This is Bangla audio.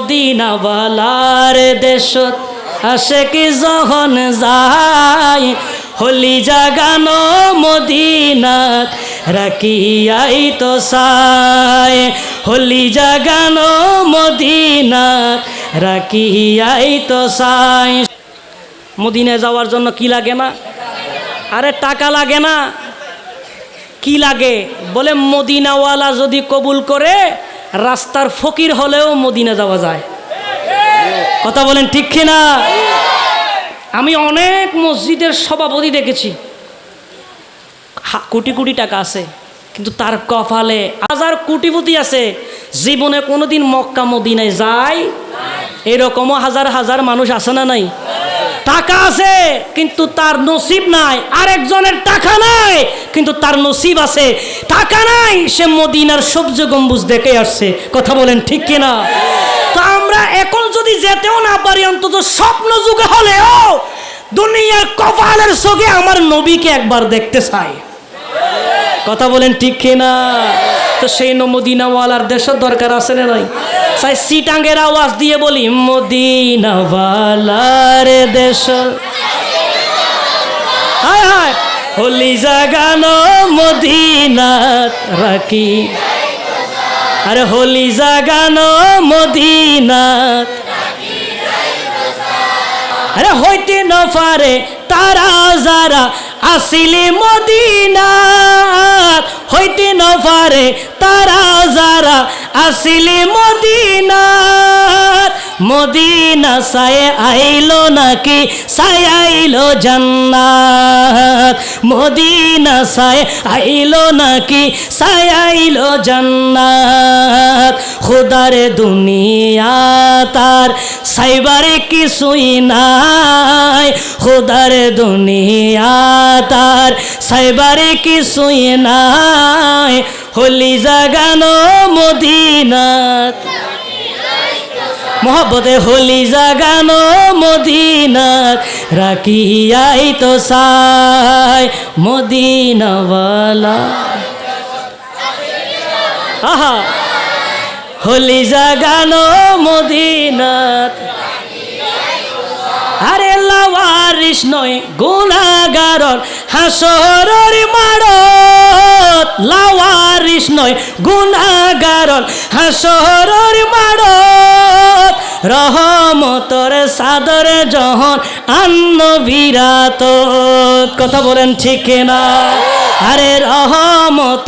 মদিনাওয়ালার দেশত আসে কি যখন যায়, হলি জাগানো মদিনাত রাখিয়াই তো সায় হলি জাগানো মদিনাত রাখিয়াই তো সায় মদিনায় যাওয়ার জন্য কি লাগে না আরে টাকা লাগে না। কি লাগে? বলে মদিনাওয়ালা যদি কবুল করে রাস্তার ফকির হলেও মদিনা যাওয়া যায়। কথা বলেন ঠিক কিনা? আমি অনেক মসজিদের সভাপতি দেখেছি। কোটি কোটি টাকা আছে, কিন্তু তার কপালে হাজার কোটিপতি আছে। জীবনে কোনোদিন মক্কা, মদিনায় যায়? এরকমও হাজার হাজার মানুষ আছে না নাই? টাকা আছে, কিন্তু তার নসিব নাই। আরেকজনের টাকা নাই, কিন্তু তার নসিব আছে। টাকা নাই, সে মদিনার সবজ গম্বুজ দেখে আসছে। কথা বলেন ঠিক কিনা? তো আমরা এখন যদি যেতেও না পারি, অন্তত স্বপ্ন যুগে হলেও দুনিয়ার কপালের চোখে আমার নবীকে একবার দেখতে চাই। কথা বলেন ঠিক কিনা? তো সেই মদিনাওয়ালার দেশের দরকার আছে না নাই? তাই সিটাঙ্গের আওয়াজ দিয়ে বলি, মদিনাওয়ালার দেশ হায় হায়, হোলি জাগানো মদিনাত রাখি। আরে হোলি জাগানো মদিনাত আরে হইতে ন পারে তারা যারা আসিলি হইতে পারে তারা যারা আসিলি মদিনাত মদিনা সায়ে আইলো নাকি? সায় আইলো জান্নাত। মদিনা সায়ে আইলো নাকি? সায় আইলো জান্নাত। খুদারে দুনিয়া তার সাইবারে কিছুই নাই। খুদারে দুনিয়া তার সাইবারে কিছুই নাই। হলি জাগানো মদিনাত। মোহব্বতে হলি জাগানো মদিনাত। রাখিয়াই তো সাই মদিনাওয়ালা। আহা। হলি জাগানো মদিনাত। আরে লাওয়ারিস নয়, গুণাগারর হাসরর লাওয়ারিস নয় গুণাগারর হাসরর মাড় রহমতর সাদরে জহন আন্ন বিরাত কথা বলেন ঠিক না আরে রহমত